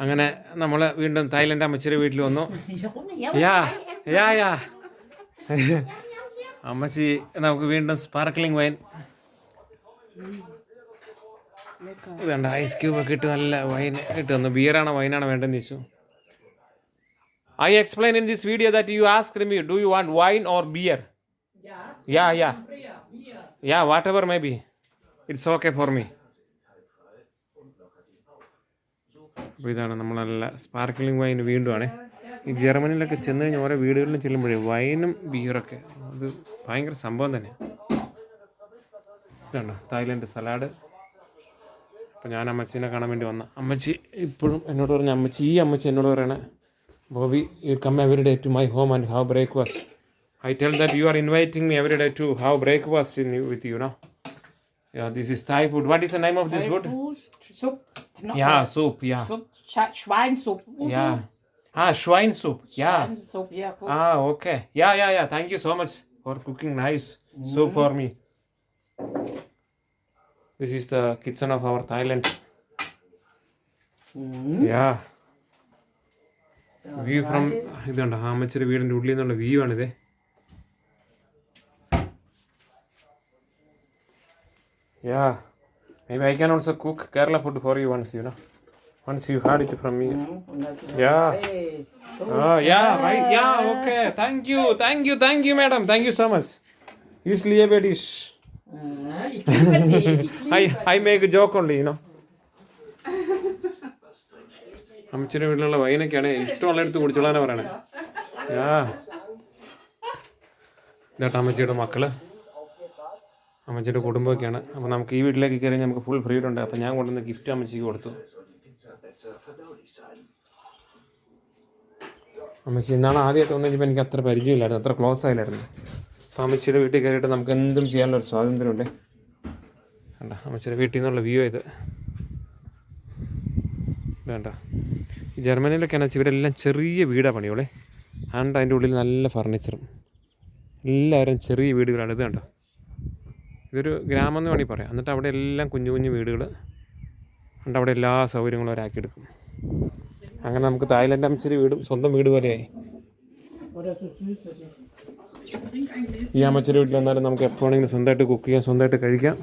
അങ്ങനെ നമ്മൾ വീണ്ടും തായ്ലൻഡ് അമ്മച്ചിയുടെ വീട്ടിൽ വന്നു. യാ യാ യാ. അമ്മച്ചി നമുക്ക് വീണ്ടും സ്പാർക്ലിംഗ് വൈൻ. ഇതുണ്ട് ഐസ് ക്യൂബ് ഒക്കെ ഇട്ട് നല്ല വൈൻ ഇട്ട് തന്നു. ബിയറാണോ വൈനാണോ വേണ്ടെന്ന് ചോദിച്ചു. I explain in this video that you ask me do you want wine or beer yeah yeah yeah whatever maybe it's okay for me അപ്പോൾ ഇതാണ് നമ്മൾ നല്ല സ്പാർക്ലിംഗ് വൈൻ വീണ്ടും ആണ് ഈ ജർമ്മനിയിലൊക്കെ ചെന്ന് കഴിഞ്ഞാൽ ഓരോ വീടുകളിലും ചെല്ലുമ്പോഴേ വൈനും ബിയറൊക്കെ അത് ഭയങ്കര സംഭവം തന്നെ ഇതാണ് തായ്ലൻഡ് സലാഡ്. അപ്പോൾ ഞാൻ അമ്മച്ചീനെ കാണാൻ വേണ്ടി വന്ന. അമ്മച്ചി ഇപ്പോഴും എന്നോട് പറഞ്ഞ അമ്മച്ചി ഈ അമ്മച്ചി എന്നോട് പറയണ Bobby you come every day to my home and have breakfast I tell that you are inviting me every day to have breakfast in with you know this is the name of is the food? Of this food Sup. soup. Yeah. Soup. Sh- schwein soup. Udu. Yeah. Ah, Schwein soup. Yeah. Schweinsup, Yeah. Cook. Ah, okay. Yeah, yeah, yeah. Thank you so much for cooking nice soup for me. This is the kitchen of our Thailand. Mm. Yeah. View from ഇതുണ്ട് ഹാമച്ചൊരു വീടിന്റെ ഉള്ളിൽ നിന്നുള്ള view ആണിത് യാ Maybe I can also cook Kerala food for you once, you know. Once you had it from me. Yeah. Oh, yeah, right. Yeah, okay. Thank you. Thank you. Thank you, madam. Thank you so much. Usually a dish. Ah, I, I make a joke only, you know. അമ്മച്ചിയുടെ വീട്ടിലുള്ള വൈനൊക്കെയാണ് ഇഷ്ടമുള്ള എടുത്ത് കുടിച്ചോളാനാ പറയണേ യാ ഇതാട്ട് അമ്മച്ചിയുടെ മക്കൾ അമ്മച്ചിയുടെ കുടുംബമൊക്കെയാണ്. അപ്പോൾ നമുക്ക് ഈ വീട്ടിലേക്ക് കയറി നമുക്ക് ഫുൾ ഫ്രീഡം ഉണ്ട്. അപ്പോൾ ഞാൻ കൊണ്ടുവന്ന ഗിഫ്റ്റ് അമ്മച്ചിക്ക് കൊടുത്തു. അമ്മച്ചി ഇന്നാണ് ആദ്യമായിട്ട് വന്നു കഴിഞ്ഞപ്പോൾ എനിക്ക് അത്ര പരിചയമില്ലായിരുന്നു. അത്ര ക്ലോസ് ആയില്ലായിരുന്നു. അപ്പോൾ അമ്മച്ചിയുടെ വീട്ടിൽ കയറിയിട്ട് നമുക്ക് എന്തും ചെയ്യാനുള്ള ഒരു സ്വാതന്ത്ര്യമുണ്ട്. വേണ്ട അമ്മച്ചിയുടെ വീട്ടിൽ നിന്നുള്ള വ്യൂ ഇത്. വേണ്ട. ജർമ്മനിയിലൊക്കെ എന്ന് വെച്ചാൽ ഇവരെല്ലാം ചെറിയ വീടാണ് പണിയോളെ ആണ്ട് അതിന്റെ ഉള്ളിൽ നല്ല ഫർണിച്ചറും എല്ലാവരും ചെറിയ വീടുകളാണ്. ഇത് കണ്ടോ? ഇതൊരു ഗ്രാമം എന്ന് വേണമെങ്കിൽ പറയാം. എന്നിട്ട് അവിടെ എല്ലാം കുഞ്ഞു കുഞ്ഞു വീടുകൾ എന്നിട്ട് അവിടെ എല്ലാ സൗകര്യങ്ങളും അവരാക്കിയെടുക്കും അങ്ങനെ നമുക്ക് തായ്ലൻഡ് അമ്മച്ചിരി വീടും സ്വന്തം വീട് പോലെയായി. ഈ അമ്മച്ചിരി വീട്ടിൽ വന്നാലും നമുക്ക് എപ്പോഴാണെങ്കിലും സ്വന്തമായിട്ട് കുക്ക് ചെയ്യാം സ്വന്തമായിട്ട് കഴിക്കാം.